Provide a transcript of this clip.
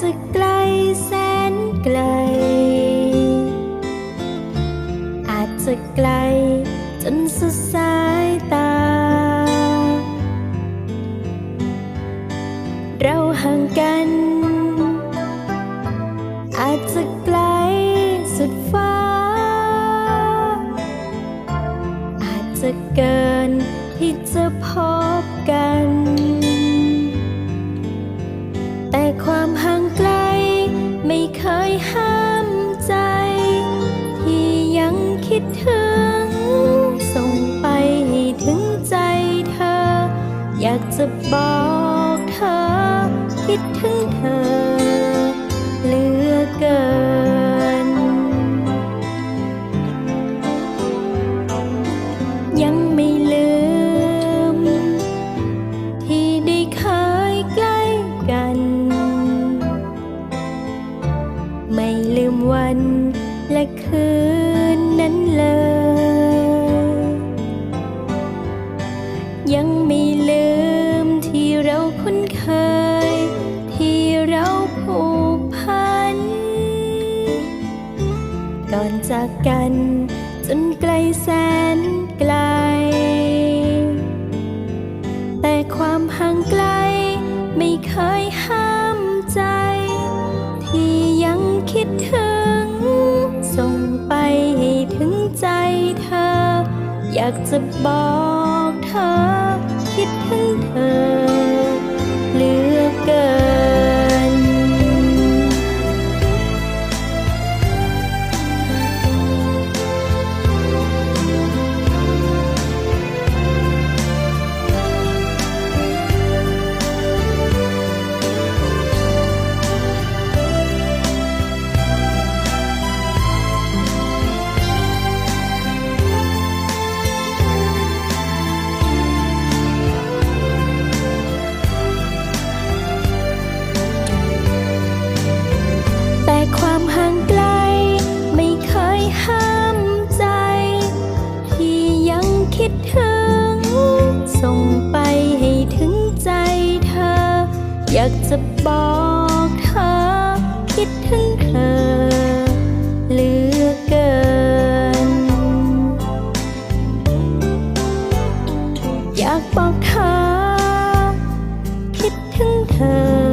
อาจจะไกลแสนไกล อาจจะไกลจนสุดสายตา เราห่างกัน อาจจะไกลสุดฟ้า อาจจะเกินที่จะพบกัน ความห่างไกล ไม่เคยห้ามใจ ที่ยังคิดถึง ส่งไปให้ถึงใจเธอ อยากจะบอกเธอ คิดถึงเธอเหลือเกิน ไม่ลืมวันและคืนนั้นเลย ยังไม่ลืมที่เราคุ้นเคย ที่เราผูกพัน ก่อนจากกันจนไกลแสนไกล แต่ความห่างไกลไม่เคยห้าม คิดถึง ส่งไปให้ถึงใจเธอ อยากจะบอกเธอ คิดถึง อยากจะบอกเธอ คิดถึงเธอเหลือเกิน อยากบอกเธอ คิดถึงเธอ